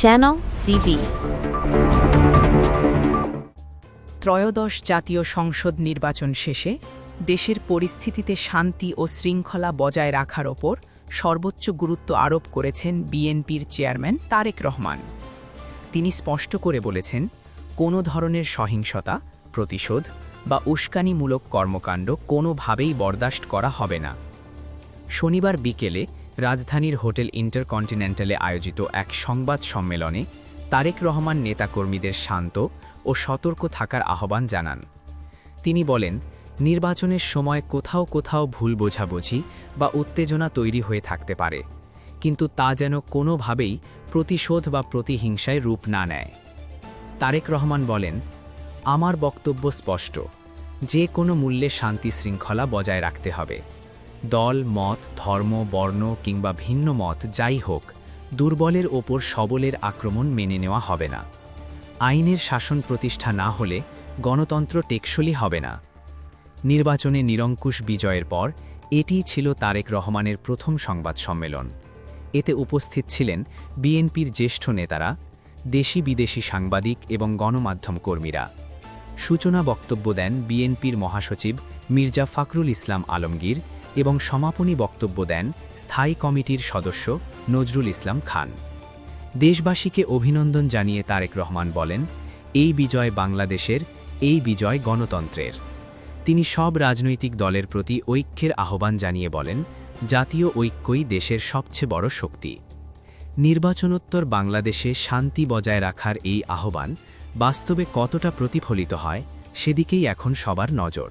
Channel CV. ত্রয়োদশ জাতীয় সংসদ নির্বাচন শেষে দেশের পরিস্থিতিতে শান্তি ও শৃঙ্খলা বজায় রাখার ওপর সর্বোচ্চ গুরুত্ব আরোপ করেছেন বিএনপির চেয়ারম্যান তারেক রহমান তিনি স্পষ্ট করে বলেছেন, কোনো ধরনের সহিংসতা, প্রতিশোধ বা উস্কানিমূলক কর্মকাণ্ড কোনোভাবেই বরদাস্ত করা হবে না শনিবার বিকেলে রাজধানীর হোটেল ইন্টারকন্টিনেন্টালে আয়োজিত এক সংবাদ সম্মেলনে তারেক রহমান নেতাকর্মীদের শান্ত ও সতর্ক থাকার আহ্বান জানান। তিনি বলেন, নির্বাচনের সময় কোথাও কোথাও ভুল বোঝাবুঝি বা উত্তেজনা তৈরি হয়ে থাকতে পারে, কিন্তু তা যেন কোনোভাবেই প্রতিশোধ বা প্রতিহিংসায় রূপ না নেয়। তারেক রহমান বলেন, আমার বক্তব্য স্পষ্ট, যে কোনো মূল্যে শান্তি শৃঙ্খলা বজায় রাখতে হবে। দল, মত, ধর্ম, বর্ণ কিংবা ভিন্ন মত যাই হোক, দুর্বলের ওপর সবলের আক্রমণ মেনে নেওয়া হবে না। আইনের শাসন প্রতিষ্ঠা না হলে গণতন্ত্র টেকসই হবে না। নির্বাচনে নিরঙ্কুশ বিজয়ের পর এটিই ছিল তারেক রহমানের প্রথম সংবাদ সম্মেলন। এতে উপস্থিত ছিলেন বিএনপির জ্যেষ্ঠ নেতারা, দেশি বিদেশি সাংবাদিক এবং গণমাধ্যম কর্মীরা। সূচনা বক্তব্য দেন বিএনপির মহাসচিব মির্জা ফখরুল ইসলাম আলমগীর এবং সমাপনী বক্তব্য দেন স্থায়ী কমিটির সদস্য নজরুল ইসলাম খান। দেশবাসীকে অভিনন্দন জানিয়ে তারেক রহমান বলেন, এই বিজয় বাংলাদেশের, এই বিজয় গণতন্ত্রের। তিনি সব রাজনৈতিক দলের প্রতি ঐক্যের আহ্বান জানিয়ে বলেন, জাতীয় ঐক্যই দেশের সবচেয়ে বড় শক্তি। নির্বাচনোত্তর বাংলাদেশে শান্তি বজায় রাখার এই আহ্বান বাস্তবে কতটা প্রতিফলিত হয়, সেদিকেই এখন সবার নজর।